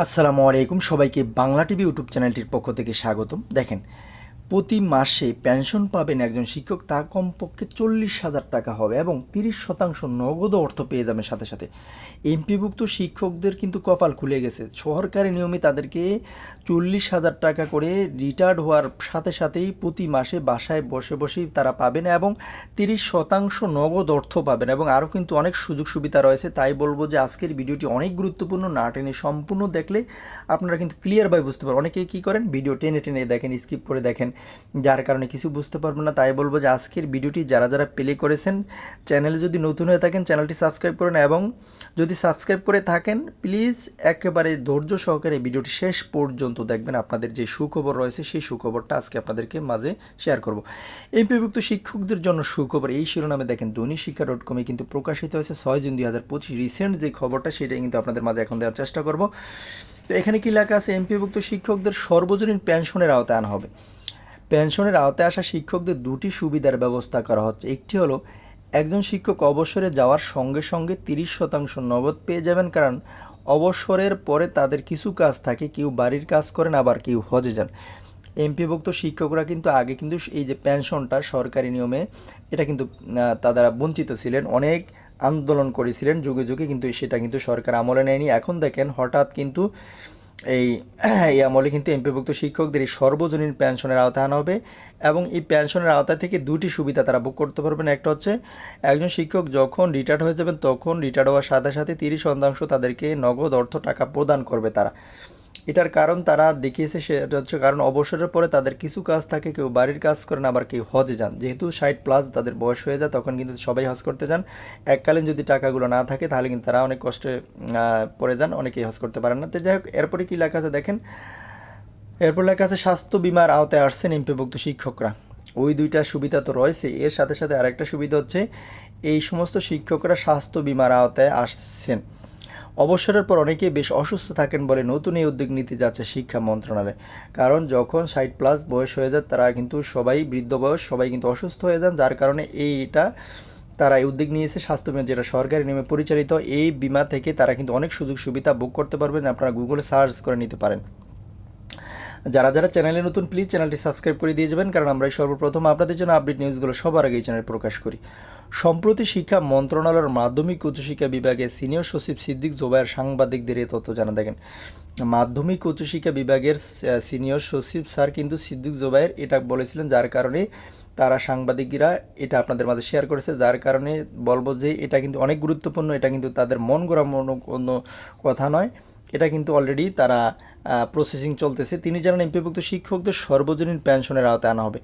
আসসালামু আলাইকুম। সবাইকে বাংলা টিভি ইউটিউব চ্যানেলটির পক্ষ থেকে স্বাগতম। দেখেন প্রতি মাসে পেনশন পাবেন একজন শিক্ষক, তা কমপক্ষে চল্লিশ হাজার টাকা হবে এবং তিরিশ শতাংশ নগদ অর্থ পেয়ে যাবেন সাথে সাথে। এমপিভুক্ত শিক্ষকদের কিন্তু কপাল খুলে গেছে। সরকারি নিয়মে তাদেরকে চল্লিশ হাজার টাকা করে রিটায়ার্ড হওয়ার সাথে সাথেই প্রতি মাসে বাসায় বসে বসেই তারা পাবেন এবং তিরিশ শতাংশ নগদ অর্থ পাবেন এবং আরও কিন্তু অনেক সুযোগ সুবিধা রয়েছে। তাই বলব যে আজকের ভিডিওটি অনেক গুরুত্বপূর্ণ, না টেনে সম্পূর্ণ দেখলে আপনারা কিন্তু ক্লিয়ারভাবে বুঝতে পারেন অনেকেই কী করেন? ভিডিও টেনে টেনে দেখেন স্কিপ করে দেখেন। যার কারণে কিছু বুঝতে পারবেন না, তাই বলব যে আজকের ভিডিওটি যারা যারা প্লে করেছেন, চ্যানেলে যদি নতুন হয়ে থাকেন, চ্যানেলটি সাবস্ক্রাইব করেন এবং যদি সাবস্ক্রাইব করে থাকেন, প্লিজ একেবারে ধৈর্য সহকারে ভিডিওটি শেষ পর্যন্ত দেখবেন। আপনাদের যে সুখবর রয়েছে, সেই সুখবরটা আজকে আপনাদেরকে মাঝে শেয়ার করব। এই বিভক্ত শিক্ষকদের জন্য সুখবর এই শিরোনামে দেখেন দৈনিক শিক্ষা ডট কমে কিন্তু প্রকাশিত হয়েছে ছয় জুন দুই হাজার পঁচিশ। রিসেন্ট যে খবরটা সেটাই কিন্তু আপনাদের মাঝে এখন দেওয়ার চেষ্টা করব। তো এখানে কি লেখা আছে? এমপিভুক্ত শিক্ষকদের সর্বজনীন পেনশনের আওতায় আনা হবে। পেনশনের আওতায় আসা শিক্ষকদের দুটি সুবিধার ব্যবস্থা করা হচ্ছে। একটি হলো, একজন শিক্ষক অবসরে যাওয়ার সঙ্গে সঙ্গে তিরিশ শতাংশ নগদ পেয়ে যাবেন কারণ অবসরের পরে তাদের কিছু কাজ থাকে, কেউ বাড়ির কাজ করেন, আবার কেউ হজে যান। এমপিভুক্ত শিক্ষকরা কিন্তু আগে কিন্তু এই যে পেনশনটা সরকারি নিয়মে, এটা কিন্তু তারা বঞ্চিত ছিলেন, অনেক আন্দোলন করেছিলেন, যুগে যুগে কিন্তু সেটা কিন্তু সরকার আমলে নেয়নি। এখন দেখেন হঠাৎ কিন্তু এই এই আমলে কিন্তু এমপিভুক্ত শিক্ষকদের এই সর্বজনীন পেনশনের আওতায় আনা হবে এবং এই পেনশনের আওতা থেকে দুটি সুবিধা তারা বুক করতে পারবেন। একটা হচ্ছে, একজন শিক্ষক যখন রিটায়ার্ড হয়ে যাবেন, তখন রিটায়ার্ড হওয়ার সাথে সাথে তিরিশ শতাংশ তাদেরকে নগদ অর্থ টাকা প্রদান করবে তারা। এটার কারণ তারা দেখিয়েছে সেটা হচ্ছে কারণ অবসরের পরে তাদের কিছু কাজ থাকে, কেউ বাড়ির কাজ করেন আবার কেউ হজে যান। যেহেতু ষাট প্লাস তাদের বয়স হয়ে যায়, তখন কিন্তু সবাই হজ করতে যান। এককালীন যদি টাকাগুলো না থাকে, তাহলে কিন্তু তারা অনেক কষ্টে পড়ে যান, অনেকেই হজ করতে পারেন না। তো যাই হোক, এরপরে কী লেখা আছে দেখেন? এরপর লেখা আছে, স্বাস্থ্য বিমার আওতায় আসছেন এমপিভুক্ত শিক্ষকরা। ওই দুইটা সুবিধা তো রয়েছে। এর সাথে সাথে আরেকটা সুবিধা হচ্ছে, এই সমস্ত শিক্ষকরা স্বাস্থ্য বিমার আওতায় আসছেন। অবসরের পর অনেকেই বেশ অসুস্থ থাকেন বলে নতুন এই উদ্যোগ নিতে যাচ্ছে শিক্ষা মন্ত্রণালয়। কারণ যখন ষাট প্লাস বয়স হয়ে যায়, তারা কিন্তু সবাই বৃদ্ধ বয়স, সবাই কিন্তু অসুস্থ হয়ে যান। যার কারণে এইটা তারা এই উদ্যোগ নিয়েছে স্বাস্থ্য বিমা যেটা সরকারি নিয়মে পরিচালিত। এই বিমা থেকে তারা কিন্তু অনেক সুযোগ সুবিধা বুক করতে পারবেন। আপনারা গুগলে সার্চ করে নিতে পারেন। যারা যারা চ্যানেলে নতুন প্লিজ চ্যানেলটি সাবস্ক্রাইব করে দিয়ে যাবেন, কারণ আমরা সর্বপ্রথম আপনাদের জন্য আপডেট নিউজগুলো সবার আগে চ্যানেলে প্রকাশ করি। সম্প্রতি শিক্ষা মন্ত্রণালয়ের মাধ্যমিক উচ্চশিক্ষা বিভাগে সিনিয়র সচিব সিদ্দিক জোবায়ের সাংবাদিকদের এই তথ্য জানা দেখেন। মাধ্যমিক উচ্চশিক্ষা বিভাগের সিনিয়র সচিব স্যার কিন্তু সিদ্দিক জোবায়ের এটা বলেছিলেন, যার কারণে তারা সাংবাদিকরা এটা আপনাদের মাঝে শেয়ার করেছে, যার কারণে বলব যে এটা কিন্তু অনেক গুরুত্বপূর্ণ, এটা কিন্তু তাদের মন গড়া মন কথা নয়। এটা কিন্তু অলরেডি তারা প্রসেসিং চলতেছে। তিনি জানান, এমপিভুক্ত শিক্ষকদের সর্বজনীন পেনশনের আওতায় আনা হবে।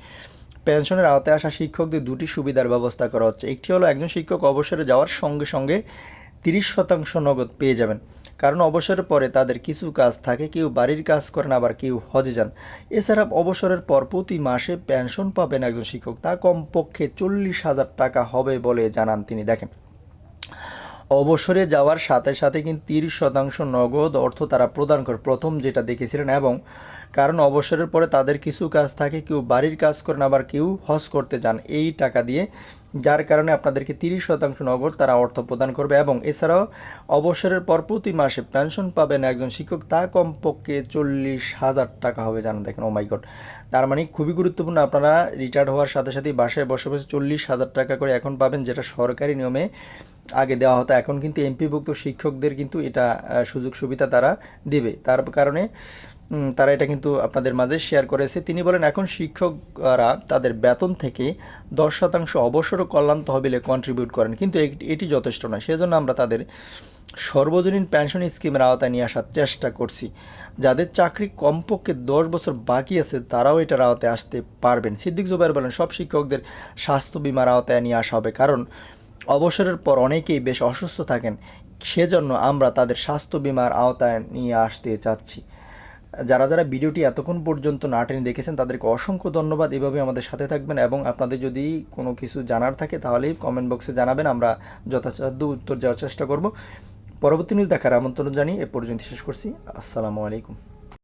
পেনশনের আওতায় আসা শিক্ষকদের দুটি সুবিধার ব্যবস্থা করা হচ্ছে। একটি হলো, একজন শিক্ষক অবসরে যাওয়ার সঙ্গে সঙ্গে তিরিশ শতাংশ নগদ পেয়ে যাবেন। কারণ অবসরের পরে তাদের কিছু কাজ থাকে, কেউ বাড়ির কাজ করেন, আবার কেউ হজে যান। এছাড়া অবসরের পর প্রতি মাসে পেনশন পাবেন একজন শিক্ষক। তা কমপক্ষে চল্লিশ হাজার টাকা হবে বলে জানান তিনি। দেখেন অবসরে যাওয়ার সাথে সাথে কিন্তু তিরিশ শতাংশ নগদ অর্থ তারা প্রদান করে, প্রথম যেটা দেখেছিলেন। এবং কারণ অবসরের পরে তাদের কিছু কাজ থাকে, কেউ বাড়ির কাজ করেন, আবার কেউ হজ করতে যান। এই টাকা দিয়ে যার কারণে আপনাদেরকে তিরিশ শতাংশ নগদ তারা অর্থ প্রদান করবে। এবং এছাড়াও অবসরের পর প্রতি মাসে পেনশন পাবেন একজন শিক্ষক, তা কমপক্ষে চল্লিশ হাজার টাকা হবে জানেন, দেখেন ও মাইগড তার মানে খুবই গুরুত্বপূর্ণ, আপনারা রিটায়ার্ড হওয়ার সাথে সাথেই বাসায় বসে বসে চল্লিশ হাজার টাকা করে এখন পাবেন, যেটা সরকারি নিয়মে আগে দেওয়া হতো। এখন কিন্তু এমপিভুক্ত শিক্ষকদের কিন্তু এটা সুযোগ সুবিধা তারা দেবে। তার কারণে তারা এটা কিন্তু আপনাদের মাঝে শেয়ার করেছে। তিনি বলেন, এখন শিক্ষকরা তাদের বেতন থেকে দশ শতাংশ অবসর কল্যাণ তহবিলে কন্ট্রিবিউট করেন। কিন্তু এটি যথেষ্ট নয়। সেজন্য আমরা তাদের সর্বজনীন পেনশন স্কিমের আওতায় নিয়ে আসার চেষ্টা করছি। যাদের চাকরি কমপক্ষে দশ বছর বাকি আছে, তারাও এটার আওতায় আসতে পারবেন। সিদ্দিক জুবাইর বলেন, সব শিক্ষকদের স্বাস্থ্য বিমার আওতায় নিয়ে আসা হবে। কারণ অবসরের পর অনেকেই বেশ অসুস্থ থাকেন। সেজন্য আমরা তাদের স্বাস্থ্য বিমার আওতায় নিয়ে আসতে চাচ্ছি। যারা যারা ভিডিওটি এতক্ষণ পর্যন্ত না টেনে দেখেছেন, তাদেরকে অসংখ্য ধন্যবাদ। এভাবে আমাদের সাথে থাকবেন এবং আপনাদের যদি কোনো কিছু জানার থাকে, তাহলেই কমেন্ট বক্সে জানাবেন। আমরা যথাসাধ্য উত্তর দেওয়ার চেষ্টা করব। পরবর্তী নিউজ দেখার আমন্ত্রণ জানিয়ে এ পর্যন্ত শেষ করছি। আসসালামু আলাইকুম।